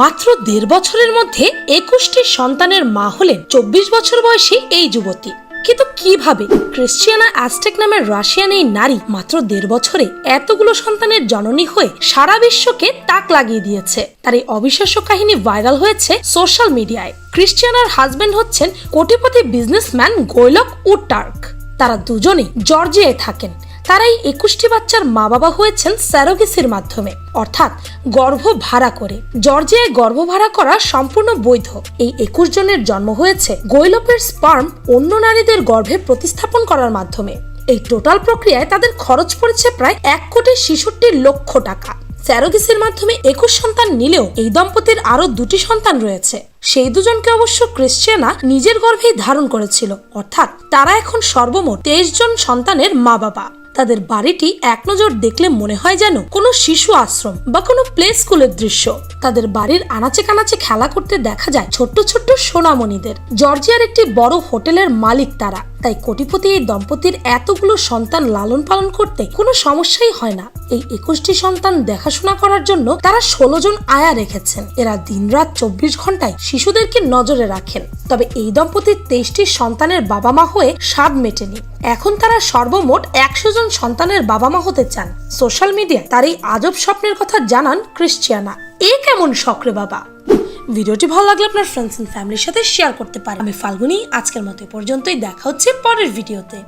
মাত্র দেড় বছরের মধ্যে একুশটি সন্তানের মা হলেন চব্বিশ বছর বয়সী এই যুবতী। কিন্তু কীভাবে ক্রিশ্চিয়ানা অ্যাস্টেক নামের রাশিয়ান এই নারী মাত্র দেড় বছরে এতগুলো সন্তানের জননী হয়ে সারা বিশ্বকে তাক লাগিয়ে দিয়েছে? তার এই অবিশ্বাস্য কাহিনী ভাইরাল হয়েছে সোশ্যাল মিডিয়ায়। ক্রিশ্চিয়ানার হাজবেন্ড হচ্ছেন কোটিপতি বিজনেসম্যান গৈলক উটার্ক। তারা দুজনেই জর্জিয়ায় থাকেন। তারা এই একুশটি বাচ্চার মা বাবা হয়েছেন স্যারোগেসির মাধ্যমে, অর্থাৎ গর্ভ ভাড়া করে। জর্জিয়ায় গর্ভ ভাড়া করা সম্পূর্ণ বৈধ। এই একুশ জনের জন্ম হয়েছে গৈলপের স্পার্ম অন্য নারীদের গর্ভে প্রতিস্থাপন করার মাধ্যমে। এই টোটাল প্রক্রিয়ায় তাদের খরচ পড়েছে প্রায় এক কোটি ছেষট্টি লক্ষ টাকা। স্যারোগেসির মাধ্যমে একুশ সন্তান নিলেও এই দম্পতির আরও দুটি সন্তান রয়েছে। সেই দুজনকে অবশ্য ক্রিশ্চিয়ানা নিজের গর্ভেই ধারণ করেছিল। অর্থাৎ তারা এখন সর্বমোট তেইশ জন সন্তানের মা বাবা। তাদের বাড়িটি এক নজর দেখলে মনে হয় যেন কোনো শিশু আশ্রম বা কোনো প্লে স্কুলের দৃশ্য। তাদের বাড়ির আনাচে কানাচে খেলা করতে দেখা যায় ছোট্ট ছোট্ট সোনামণিদের। জর্জিয়ার একটি বড় হোটেলের মালিক তারা। তাই কোটিপতি এই দম্পতির এতগুলো সন্তান লালন পালন করতে কোনো সমস্যাই হয় না। এই একুশটি সন্তান দেখাশোনা করার জন্য তারা ষোলো জন আয়া রেখেছেন। এরা দিনরাত চব্বিশ ঘন্টায় শিশুদেরকে নজরে রাখেন। তবে এই দম্পতির তেইশটি সন্তানের বাবা মা হয়ে স্বাদ মেটেনি। এখন তারা সর্বমোট একশো জন সন্তানের বাবা মা হতে চান। সোশ্যাল মিডিয়া তার এই আজব স্বপ্নের কথা জানান ক্রিশ্চিয়ানা। এ কেমন শখরে বাবা? ভিডিওটি ভালো লাগলে আপনার ফ্রেন্ডস এন্ড ফ্যামিলির সাথে শেয়ার করতে পারেন। আমি ফাল্গুনি, আজকের মতো পর্যন্তই। দেখা হচ্ছে পরের ভিডিওতে।